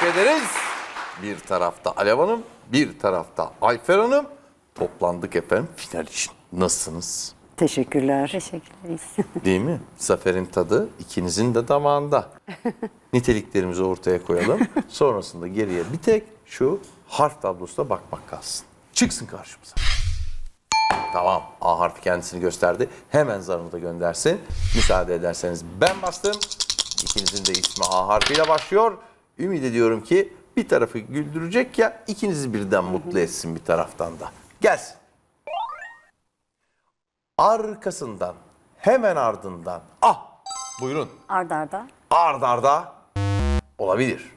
teşekkür ederiz. Bir tarafta Alev Hanım, bir tarafta Ayfer Hanım. Toplandık efendim final için. Nasılsınız? Teşekkürler. Teşekkür ederiz. Değil mi? Zaferin tadı ikinizin de damağında. Niteliklerimizi ortaya koyalım. Sonrasında geriye bir tek şu harf tablosuna bakmak kalsın. Çıksın karşımıza. Tamam. A harfi kendisini gösterdi. Hemen zarını da göndersin. Müsaade ederseniz ben bastım. İkinizin de ismi A harfiyle başlıyor. Ümit ediyorum ki bir tarafı güldürecek ya ikinizi birden mutlu etsin bir taraftan da. Gelsin. Arkasından hemen ardından ah buyurun Arda arda. ard arda olabilir.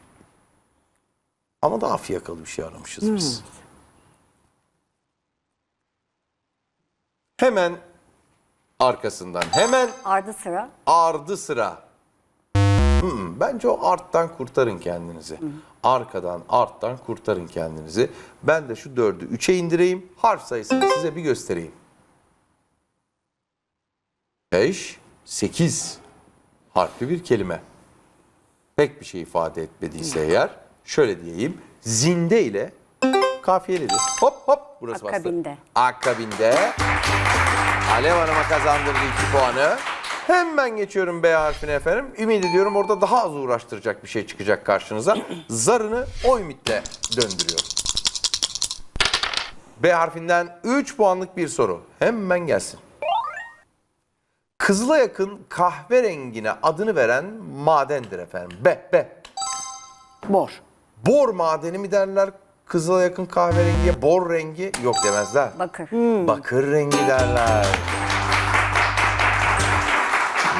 Ama daha fiyakalı bir şey aramışız biz. Hemen arkasından hemen Ardı sıra. ardı sıra. Hmm, bence o arttan kurtarın kendinizi. Arkadan, arttan kurtarın kendinizi. Ben de şu dördü üçe indireyim. Harf sayısını size bir göstereyim. 5, 8 harfli bir kelime. Pek bir şey ifade etmediyse eğer şöyle diyeyim. Zinde ile kafiyelidir. Hop hop burası bastı. Akabinde. Akabinde. Alev Hanım'a kazandırdı 2 puanı. Hemen geçiyorum B harfine efendim. Ümit ediyorum orada daha az uğraştıracak bir şey çıkacak karşınıza. Zarını o ümitle döndürüyorum. B harfinden 3 puanlık bir soru. Hemen gelsin. Kızıla yakın kahverengine adını veren madendir efendim. B, B. Bor. Bor madeni mi derler kızıla yakın kahverengiye? Bor rengi yok demezler. Bakır. Bakır rengi derler.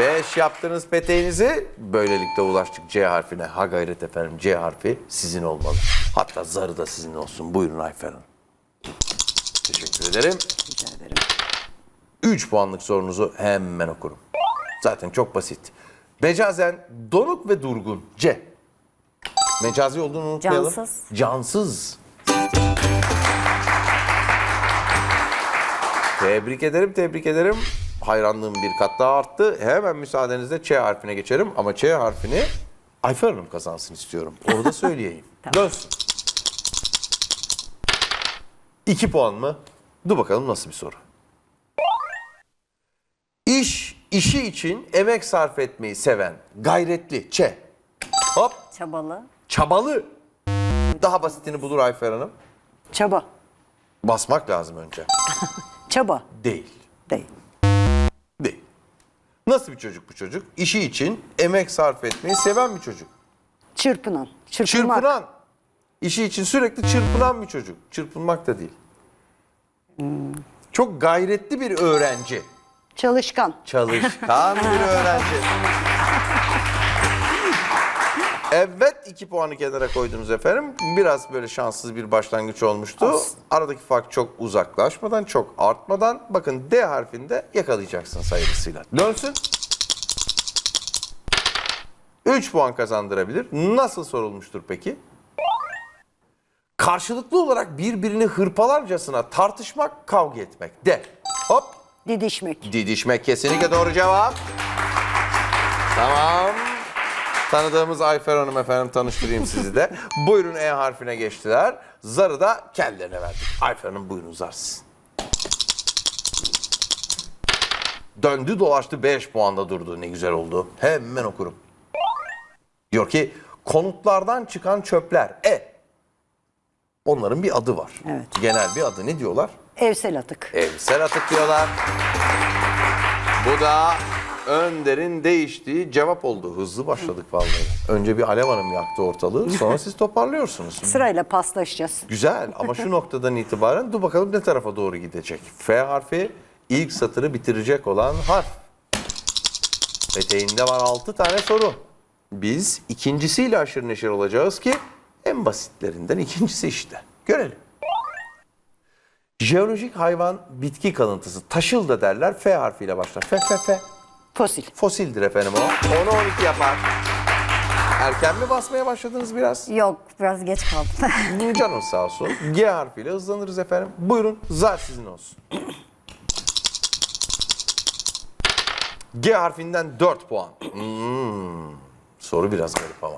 Beş yaptınız peteğinizi. Böylelikle ulaştık C harfine. Ha gayret efendim C harfi sizin olmalı. Hatta zarı da sizin olsun. Buyurun Ayfer Hanım. Teşekkür ederim. Rica ederim. 3 puanlık sorunuzu hemen okurum. Zaten çok basit. Mecazen donuk ve durgun. C. Mecazi olduğunu unutmayalım. Cansız. Cansız. Tebrik ederim, tebrik ederim. Hayranlığım bir kat daha arttı. Hemen müsaadenizle Ç harfine geçerim. Ama Ç harfini Ayfer Hanım kazansın istiyorum. Onu da söyleyeyim. Dönsün. 2 puan mı? Dur bakalım nasıl bir soru. İş, işi için emek sarf etmeyi seven, gayretli, Ç. Hop, Çabalı. çabalı. Daha basitini bulur Ayfer Hanım. Çaba. Basmak lazım önce. Çaba. Değil. Değil. Nasıl bir çocuk bu çocuk? İşi için emek sarf etmeyi seven bir çocuk. Çırpınan. Çırpınmak. Çırpınan. İşi için sürekli çırpınan bir çocuk. Çırpınmak da değil. Çok gayretli bir öğrenci. Çalışkan. Çalışkan bir öğrenci. Evet iki puanı kenara koydunuz efendim. Biraz böyle şanssız bir başlangıç olmuştu. Aradaki fark çok uzaklaşmadan, çok artmadan bakın D harfinde yakalayacaksın sayılısıyla. Dönsün. 3 puan kazandırabilir. Nasıl sorulmuştur peki? Karşılıklı olarak birbirini hırpalarcasına tartışmak, kavga etmek. D. Hop. Didişmek. Didişmek kesinlikle doğru cevap. Tamam. Tanıdığımız Ayfer Hanım efendim tanıştırayım sizi de. Buyurun E harfine geçtiler. Zarı da kendilerine verdik. Ayfer Hanım buyurun zar sizin. Döndü dolaştı 5 puanda durdu. Ne güzel oldu. Hemen okurum. Diyor ki konutlardan çıkan çöpler. E. Onların bir adı var. Evet. Genel bir adı. Ne diyorlar? Evsel atık. Evsel atık diyorlar. Bu da Önder'in değiştiği cevap oldu. Hızlı başladık vallahi. Önce bir Alev Hanım yaktı ortalığı. Sonra siz toparlıyorsunuz. Sırayla paslaşacağız. Güzel ama şu noktadan itibaren dur bakalım ne tarafa doğru gidecek. F harfi ilk satırı bitirecek olan harf. Peteğinde var 6 tane soru. Biz ikincisiyle aşırı neşir olacağız ki en basitlerinden ikincisi işte. Görelim. Jeolojik hayvan bitki kalıntısı. Taşıl da derler. F harfiyle başlar. F, F, F. Fosil. Fosildir efendim o. 10'u 12 yapar. Erken mi basmaya başladınız biraz? Yok biraz geç kaldım. Canın sağ olsun. G harfiyle hızlanırız efendim. Buyurun zar sizin olsun. G harfinden 4 puan. Hmm, Soru biraz garip ama.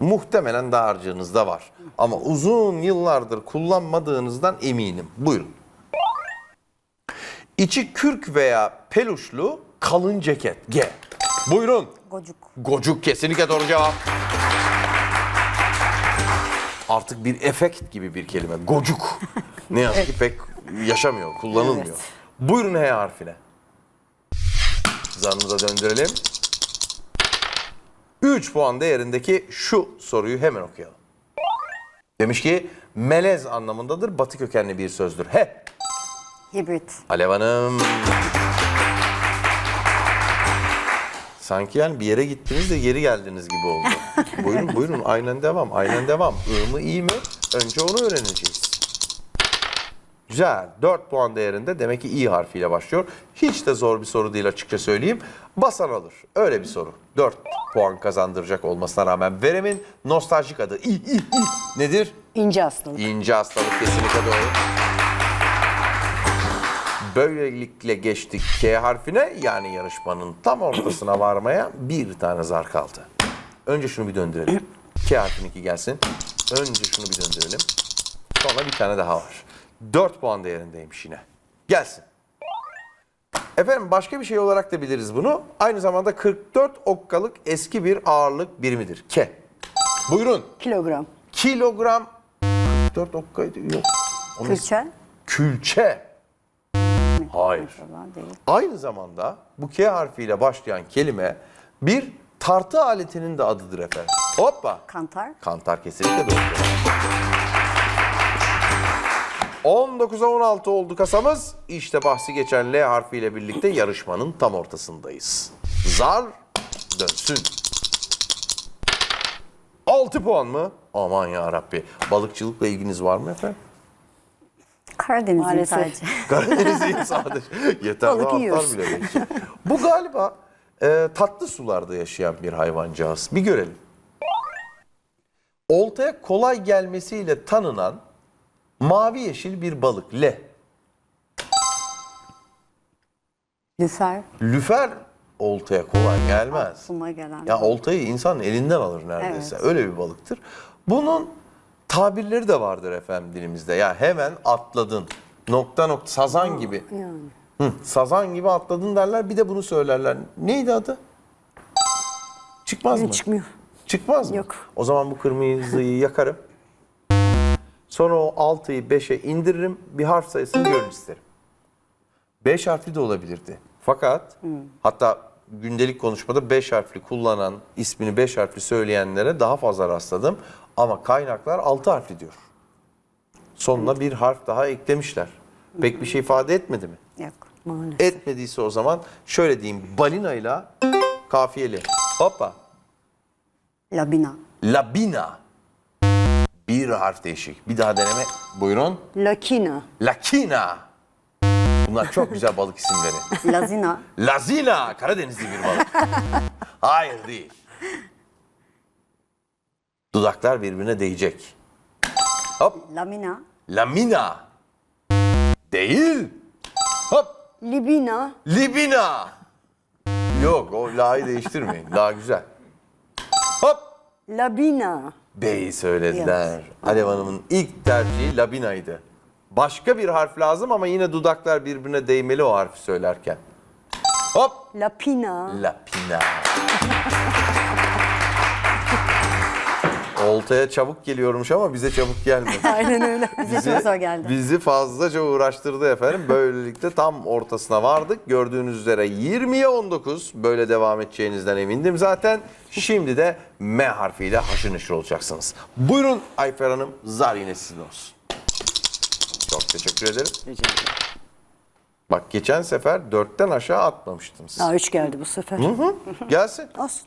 Muhtemelen dağarcığınızda var. Ama uzun yıllardır kullanmadığınızdan eminim. Buyurun. İçi kürk veya peluşlu kalın ceket. G. Buyurun. Gocuk. Gocuk kesinlikle doğru cevap. Artık bir efekt gibi bir kelime. Gocuk. Ne yazık ki pek yaşamıyor, kullanılmıyor. Evet. Buyurun H harfine. Zarınıza döndürelim. 3 puan değerindeki şu soruyu hemen okuyalım. Demiş ki melez anlamındadır, batı kökenli bir sözdür. He. Hibrit. Alev Hanım. Sanki yani bir yere gittiniz de geri geldiniz gibi oldu. buyurun buyurun aynen devam aynen devam. I mı iyi mi? Önce onu öğreneceğiz. Güzel. 4 puan değerinde demek ki i harfiyle başlıyor. Hiç de zor bir soru değil açıkça söyleyeyim. Basan alır. Öyle bir soru. 4 puan kazandıracak olmasına rağmen veremin nostaljik adı. İ, i, i. Nedir? İnce hastalık. İnce hastalık kesinlikle doğru. Böylelikle geçtik K harfine yani yarışmanın tam ortasına varmaya bir tane zar kaldı. Önce şunu bir döndürelim. K harfininki gelsin. Önce şunu bir döndürelim. Sonra bir tane daha var. 4 puan değerindeymiş yine. Gelsin. Efendim başka bir şey olarak da biliriz bunu. Aynı zamanda 44 okkalık eski bir ağırlık birimidir. K. Buyurun. Kilogram. Kilogram 44 okkaydı. Yok. Onu- Külçe. Külçe. Hayır. Falan değil. Aynı zamanda bu K harfiyle başlayan kelime bir tartı aletinin de adıdır efendim. Hoppa. Kantar. Kantar kesinlikle doğru. 19'a 16 oldu kasamız. İşte bahsi geçen L harfiyle birlikte yarışmanın tam ortasındayız. Zar dönsün. 6 puan mı? Aman ya Rabbi. Balıkçılıkla ilginiz var mı efendim? Karadeniz'in Maalesef. sadece. Karadenizliyim sadece. Yeter Balık artar bile belki. Bu galiba e, tatlı sularda yaşayan bir hayvancağız. Bir görelim. Oltaya kolay gelmesiyle tanınan mavi yeşil bir balık. Le. Lüfer. Lüfer oltaya kolay gelmez. Aklıma gelen. Ya oltayı insanın elinden alır neredeyse. Öyle bir balıktır. Bunun tabirleri de vardır efendim dilimizde. Ya hemen atladın. Nokta nokta sazan gibi. Yani. Hı, sazan gibi atladın derler. Bir de bunu söylerler. Neydi adı? Çıkmaz mı? Çıkmıyor. Çıkmaz mı? Yok. O zaman bu kırmızıyı yakarım. Sonra o 6'yı 5'e indiririm. Bir harf sayısını görün isterim. 5 harfli de olabilirdi. Fakat hatta gündelik konuşmada 5 harfli kullanan, ismini 5 harfli söyleyenlere daha fazla rastladım. Ama kaynaklar 6 harfli diyor. Sonuna bir harf daha eklemişler. Pek bir şey ifade etmedi mi? Yok. Maalesef. Etmediyse o zaman şöyle diyeyim. Balina ile kafiyeli. Hoppa. Labina. Labina. Bir harf değişik. Bir daha deneme. Buyurun. Lakina. Lakina. Bunlar çok güzel balık isimleri. Lazina. Lazina. Karadenizli bir balık. Hayır değil. Dudaklar birbirine değecek. Hop. Lamina. Lamina. Değil. Hop. Libina. Libina. Yok o la'yı değiştirmeyin. La güzel. Hop. Labina. B'yi söylediler. Alev Hanım'ın ilk tercihi Labina'ydı. Başka bir harf lazım ama yine dudaklar birbirine değmeli o harfi söylerken. Hop. Lapina. Lapina. Oltaya çabuk geliyormuş ama bize çabuk gelmedi. Aynen öyle. Bize çok zor geldi. Bizi fazlaca uğraştırdı efendim. Böylelikle tam ortasına vardık. Gördüğünüz üzere 20'ye 19. Böyle devam edeceğinizden emindim zaten. Şimdi de M harfiyle haşır neşir olacaksınız. Buyurun Ayfer Hanım. Zar yine sizin olsun. Çok teşekkür ederim. Rica ederim. Bak geçen sefer 4'ten aşağı atmamıştınız. Daha üç geldi bu sefer. Gelsin. Olsun.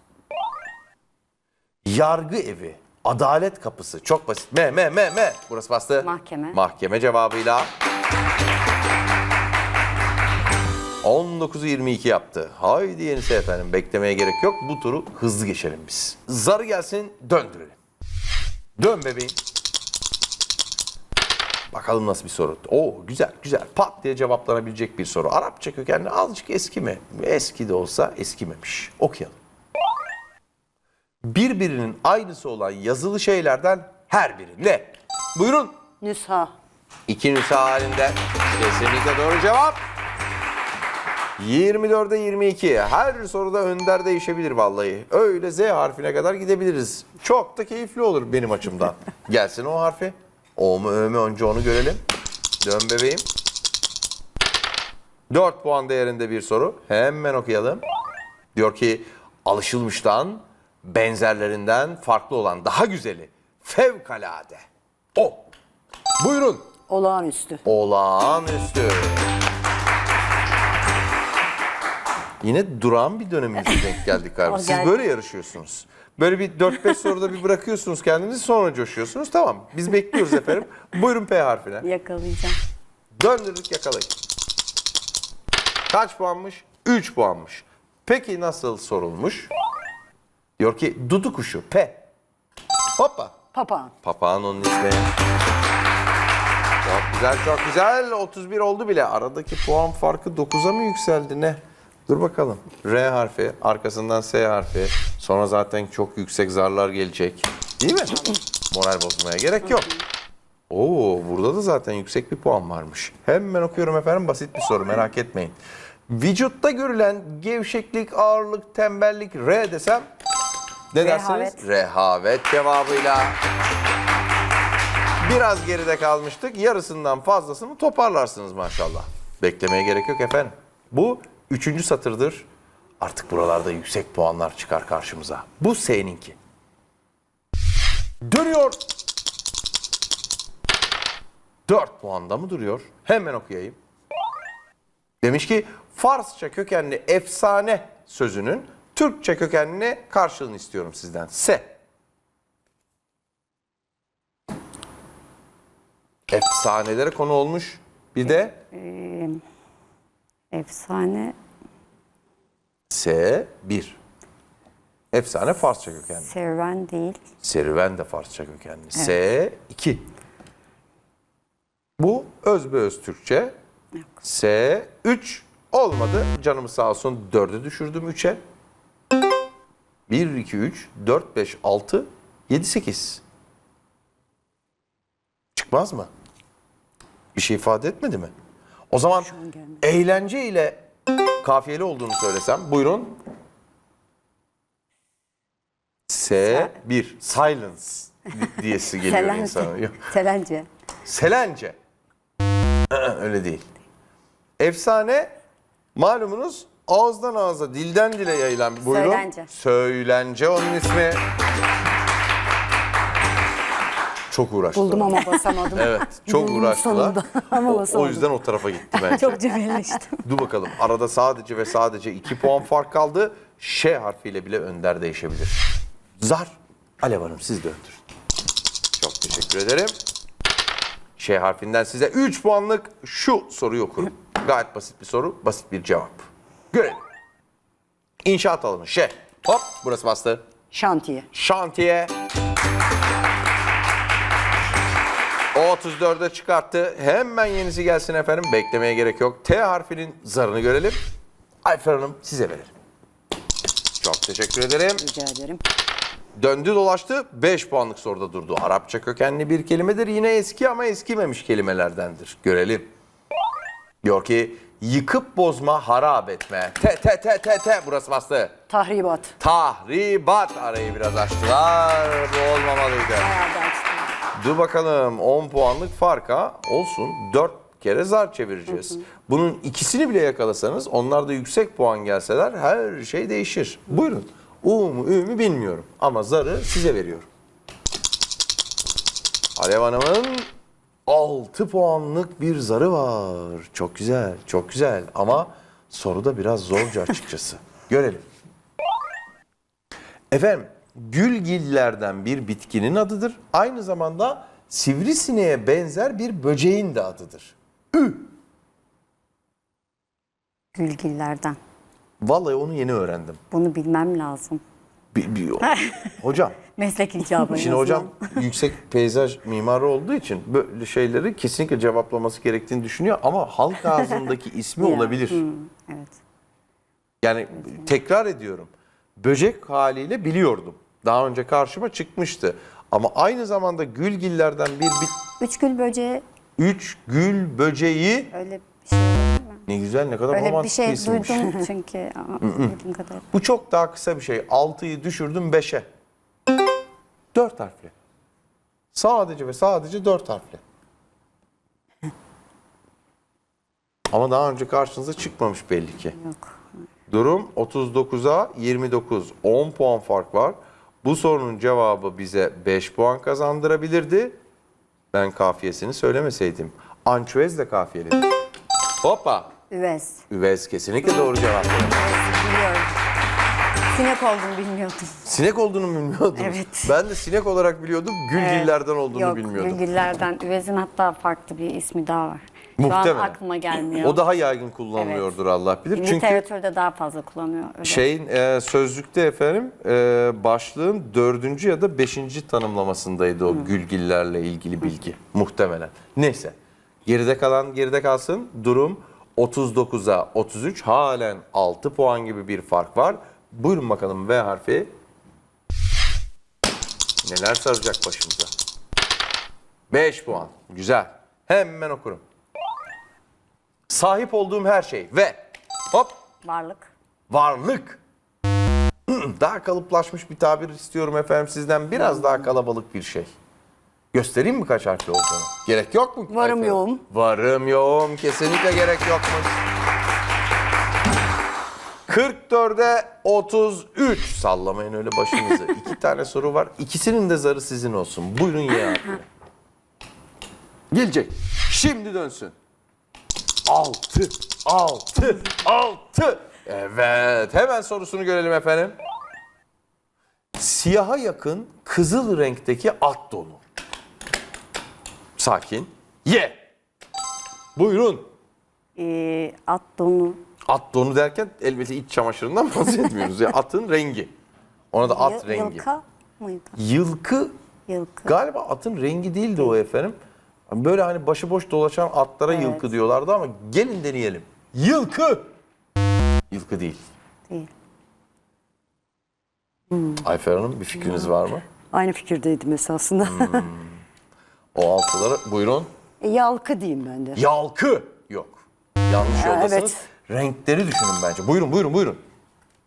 Yargı evi, adalet kapısı. Çok basit. M, M, M, M. Burası bastı. Mahkeme. Mahkeme cevabıyla. 19'u 22 yaptı. Haydi yenisi efendim. Beklemeye gerek yok. Bu turu hızlı geçelim biz. Zarı gelsin döndürelim. Dön bebeğim. Bakalım nasıl bir soru. Oo güzel güzel. Pat diye cevaplanabilecek bir soru. Arapça kökenli azıcık eski mi? Eski de olsa eskimemiş. Okuyalım. birbirinin aynısı olan yazılı şeylerden her biri. L. Buyurun. Nüsha. İki nüsa halinde. Kesinlikle doğru cevap. 24'e 22. Her soruda önder değişebilir vallahi. Öyle Z harfine kadar gidebiliriz. Çok da keyifli olur benim açımdan. Gelsin o harfi. O mu Ö mü önce onu görelim. Dön bebeğim. 4 puan değerinde bir soru. Hemen okuyalım. Diyor ki alışılmıştan benzerlerinden farklı olan daha güzeli fevkalade. O. Buyurun. Olağanüstü. Olağanüstü. Yine durağan bir dönemimize denk geldik galiba. Siz böyle yarışıyorsunuz. Böyle bir 4-5 soruda bir bırakıyorsunuz kendinizi sonra coşuyorsunuz. Tamam biz bekliyoruz efendim. Buyurun P harfine. Yakalayacağım. Döndürdük yakalayın. Kaç puanmış? 3 puanmış. Peki nasıl sorulmuş? Diyor ki dudu kuşu P. Hoppa. Papağan. Papağan onun ismi. Çok güzel, çok güzel. 31 oldu bile. Aradaki puan farkı 9'a mı yükseldi ne? Dur bakalım. R harfi, arkasından S harfi. Sonra zaten çok yüksek zarlar gelecek. Değil mi? Moral bozmaya gerek yok. Oo, burada da zaten yüksek bir puan varmış. Hemen okuyorum efendim. Basit bir soru merak etmeyin. Vücutta görülen gevşeklik, ağırlık, tembellik R desem ne dersiniz? Rehavet. Rehavet cevabıyla. Biraz geride kalmıştık. Yarısından fazlasını toparlarsınız maşallah. Beklemeye gerek yok efendim. Bu üçüncü satırdır. Artık buralarda yüksek puanlar çıkar karşımıza. Bu S'ninki. Dönüyor. 4 puanda mı duruyor? Hemen okuyayım. Demiş ki Farsça kökenli efsane sözünün Türkçe kökenli karşılığını istiyorum sizden. Se. Efsanelere konu olmuş. Bir de Efsane S 1. Efsane Farsça kökenli. serüven değil. Serüven de Farsça kökenli. S 2. Bu özbeöz Türkçe. S 3 olmadı. Canımız sağ olsun 4'e düşürdüm 3'e. 1, 2, 3, 4, 5, 6, 7, 8. Çıkmaz mı? Bir şey ifade etmedi mi? O zaman eğlence ile kafiyeli olduğunu söylesem. Buyurun. S 1 silence di- diyesi geliyor insana. Selence. Yok. Selence. Selence. Öyle değil. Efsane malumunuz ağızdan ağza, dilden dile yayılan. Buyurun. Söylence. Söylence onun ismi. Çok uğraştılar. Buldum ama basamadım. Evet, çok uğraştılar. ama O, o basamadım. yüzden o tarafa gitti bence. Çok cebelleştim. Dur bakalım. Arada sadece ve sadece 2 puan fark kaldı. Ş harfiyle bile önder değişebilir. Zar. Alev Hanım siz de öndürün. Çok teşekkür ederim. Ş harfinden size 3 puanlık şu soruyu okurum. Gayet basit bir soru, basit bir cevap. Görelim. İnşaat alanı Ş. Hop burası bastı. Şantiye. Şantiye. O 34'e çıkarttı. Hemen yenisi gelsin efendim. Beklemeye gerek yok. T harfinin zarını görelim. Ayfer Hanım size verelim. Çok teşekkür ederim. Rica ederim. Döndü dolaştı 5 puanlık soruda durdu. Arapça kökenli bir kelimedir. Yine eski ama eskimemiş kelimelerdendir. Görelim. Diyor ki yıkıp bozma harap etme. T t t t t burası bastı. Tahribat. Tahribat arayı biraz açtılar. Bu olmamalıydı. Bayağı da açtım. Dur bakalım 10 puanlık farka olsun 4 kere zar çevireceğiz. Bunun ikisini bile yakalasanız onlar da yüksek puan gelseler her şey değişir. Buyurun. U mu Ü mü bilmiyorum ama zarı size veriyorum. Alev Hanım'ın 6 puanlık bir zarı var. Çok güzel, çok güzel ama soru da biraz zorca açıkçası. Görelim. Efendim, gülgillerden bir bitkinin adıdır. Aynı zamanda sivrisineğe benzer bir böceğin de adıdır. Gülgillerden. Vallahi onu yeni öğrendim. Bunu bilmem lazım. Bi- bi- hocam, Meslek icabı. şimdi hocam yüksek peyzaj mimarı olduğu için böyle şeyleri kesinlikle cevaplaması gerektiğini düşünüyor ama halk ağzındaki ismi olabilir. hı, evet. Yani tekrar ediyorum. Böcek haliyle biliyordum. Daha önce karşıma çıkmıştı. Ama aynı zamanda gülgillerden bir, bir Üç gül böceği üç gül böceği öyle bir şey değil mi? ne güzel ne kadar Öyle bir romantik bir şey isimmiş. duydum çünkü ama bildiğim kadar. Bu çok daha kısa bir şey. 6'yı düşürdüm 5'e. 4 harfli. Sadece ve sadece 4 harfli. Ama daha önce karşınıza çıkmamış belli ki. Yok. Durum 39'a 29. 10 puan fark var. Bu sorunun cevabı bize 5 puan kazandırabilirdi. Ben kafiyesini söylemeseydim. Ançuez de kafiyeli. Hoppa. Üvez. Üvez kesinlikle doğru cevap. Biliyorum. Sinek olduğunu bilmiyordum. Sinek olduğunu mu bilmiyordunuz? Evet. Ben de sinek olarak biliyordum. Gülgillerden olduğunu Yok, bilmiyordum. Gülgillerden. Üvez'in hatta farklı bir ismi daha var. Şu Muhtemelen. an aklıma gelmiyor. O daha yaygın kullanılıyordur Allah bilir. Çünkü Literatürde daha fazla kullanıyor. Öyle. şeyin e, sözlükte efendim e, başlığın dördüncü ya da beşinci tanımlamasındaydı o gülgillerle ilgili bilgi. Muhtemelen. Neyse. Geride kalan geride kalsın. Durum 39'a 33. Halen 6 puan gibi bir fark var. Buyurun bakalım V harfi. Neler saracak başımıza? 5 puan. Güzel. Hemen okurum. Sahip olduğum her şey ve hop Varlık. varlık. Daha kalıplaşmış bir tabir istiyorum efendim sizden. Biraz daha kalabalık bir şey. Göstereyim mi kaç harfli olduğunu? Gerek yok mu? Varım Ayfer? yoğum. Varım yoğum. Kesinlikle gerek yokmuş. 44'e 33. Sallamayın öyle başınızı. İki tane soru var. İkisinin de zarı sizin olsun. Buyurun ye harfi. Gelecek. Şimdi dönsün. 6, 6, 6. Evet. Hemen sorusunu görelim efendim. Siyaha yakın kızıl renkteki at donu. Sakin. Ye. Buyurun. Ee, at donu. At donu derken elbette iç çamaşırından bahsetmiyoruz. ya atın rengi. Ona da at Yıl- rengi. Yılka mıydı? Yılkı Yılkı. galiba atın rengi değildi o efendim. Böyle hani başıboş dolaşan atlara Evet. yılkı diyorlardı ama gelin deneyelim. Yılkı. Yılkı değil. Değil. Ayfer Hanım bir fikriniz var mı? Aynı fikirdeydim esasında. O altılara buyurun. E, Yalkı diyeyim ben de. Yalkı. Yok. Yanlış yoldasınız. evet. Renkleri düşünün bence. Buyurun buyurun buyurun.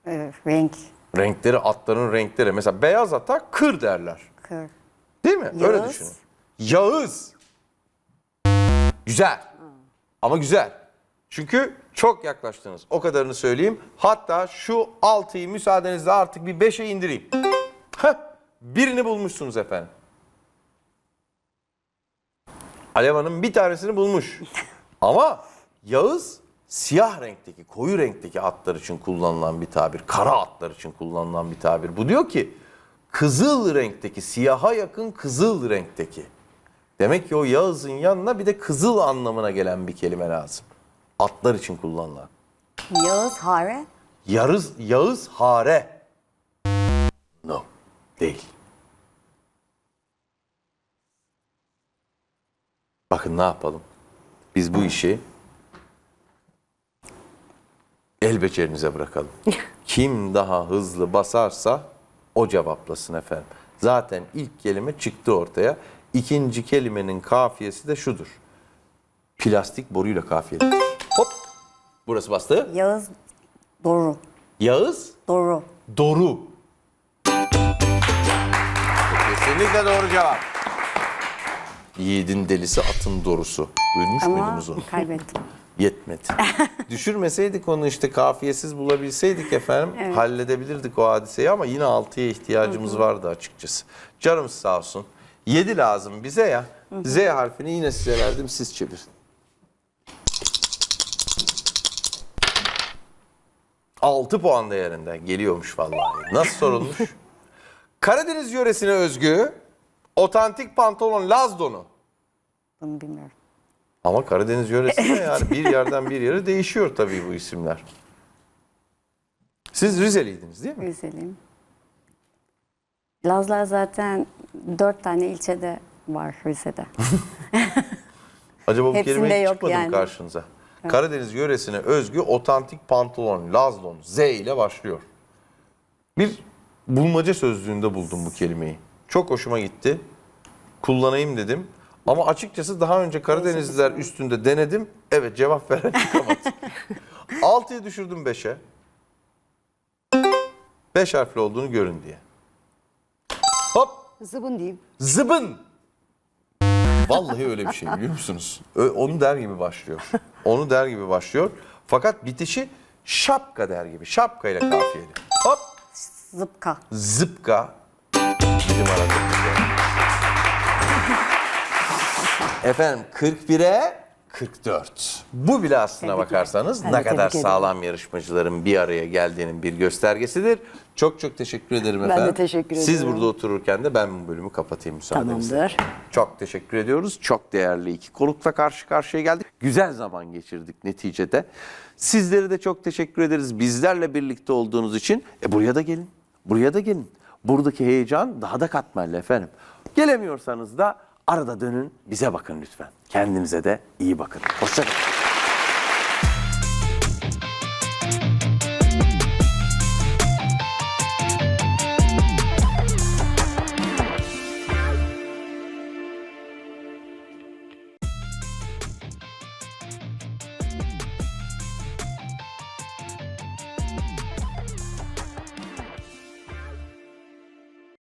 Ee, renk. Renkleri atların renkleri. Mesela beyaz ata kır derler. Kır. Değil mi? Öyle Yağız. düşünün. Yağız. Güzel. Ama güzel. Çünkü çok yaklaştınız. O kadarını söyleyeyim. Hatta şu 6'yı müsaadenizle artık bir 5'e indireyim. Heh, birini bulmuşsunuz efendim. Alev Hanım bir tanesini bulmuş. Ama Yağız siyah renkteki, koyu renkteki atlar için kullanılan bir tabir. Kara atlar için kullanılan bir tabir. Bu diyor ki kızıl renkteki, siyaha yakın kızıl renkteki. Demek ki o Yağız'ın yanına bir de kızıl anlamına gelen bir kelime lazım. Atlar için kullanılan. Yağız, hare. Yarız, Yağız hare. No, değil. Bakın ne yapalım. Biz bu işi el becerinize bırakalım. Kim daha hızlı basarsa o cevaplasın efendim. Zaten ilk kelime çıktı ortaya. İkinci kelimenin kafiyesi de şudur. Plastik boruyla kafiyelidir. Hop. Burası bastı. Yağız, doru. Yağız Doru. Doru. Kesinlikle doğru cevap. Yiğidin delisi atın dorusu. Duymuş Ama muydunuz onu? kaybettim. Yetmedi. Düşürmeseydik onu işte kafiyesiz bulabilseydik efendim halledebilirdik o hadiseyi ama yine 6'ya ihtiyacımız vardı açıkçası. Canımız sağ olsun. 7 lazım bize ya. Z harfini yine size verdim siz çevirin. Altı puan değerinde geliyormuş vallahi. Nasıl sorulmuş? Karadeniz yöresine özgü otantik pantolon Laz donu. Bunu bilmiyorum. Ama Karadeniz yöresinde yani bir yerden bir yere değişiyor tabii bu isimler. Siz Rizeliydiniz değil mi? Rizeliyim. Lazlar zaten dört tane ilçede var Rize'de. Acaba bu Hepsinde kelime hiç yok çıkmadı mı yani. karşınıza? Karadeniz yöresine özgü otantik pantolon Laz donu Z ile başlıyor. Bir bulmaca sözlüğünde buldum bu kelimeyi. Çok hoşuma gitti. Kullanayım dedim. Ama açıkçası daha önce Karadenizliler üstünde denedim. Evet cevap veren çıkamadı. 6'yı düşürdüm 5'e. 5 harfli olduğunu görün diye. Zıbın diyeyim. zıbın. Vallahi öyle bir şey biliyor musunuz? Onu der gibi başlıyor. Onu der gibi başlıyor. Fakat bitişi şapka der gibi. Şapka ile kafiyeli. Hop Zıpka. zıpka bizim yer. Efendim 41'e 44. Bu bile aslına bakarsanız ne kadar sağlam yarışmacıların bir araya geldiğinin bir göstergesidir. Çok çok teşekkür ederim de efendim. teşekkür Siz ediyorum. burada otururken de ben bu bölümü kapatayım müsaadenizle. Tamamdır. Çok teşekkür ediyoruz. Çok değerli iki konukla karşı karşıya geldik. Güzel zaman geçirdik neticede. Sizlere de çok teşekkür ederiz bizlerle birlikte olduğunuz için. E buraya da gelin. Buraya da gelin. Buradaki heyecan daha da katmerli efendim. Gelemiyorsanız da arada dönün bize bakın lütfen. Kendinize de iyi bakın. Hoşçakalın.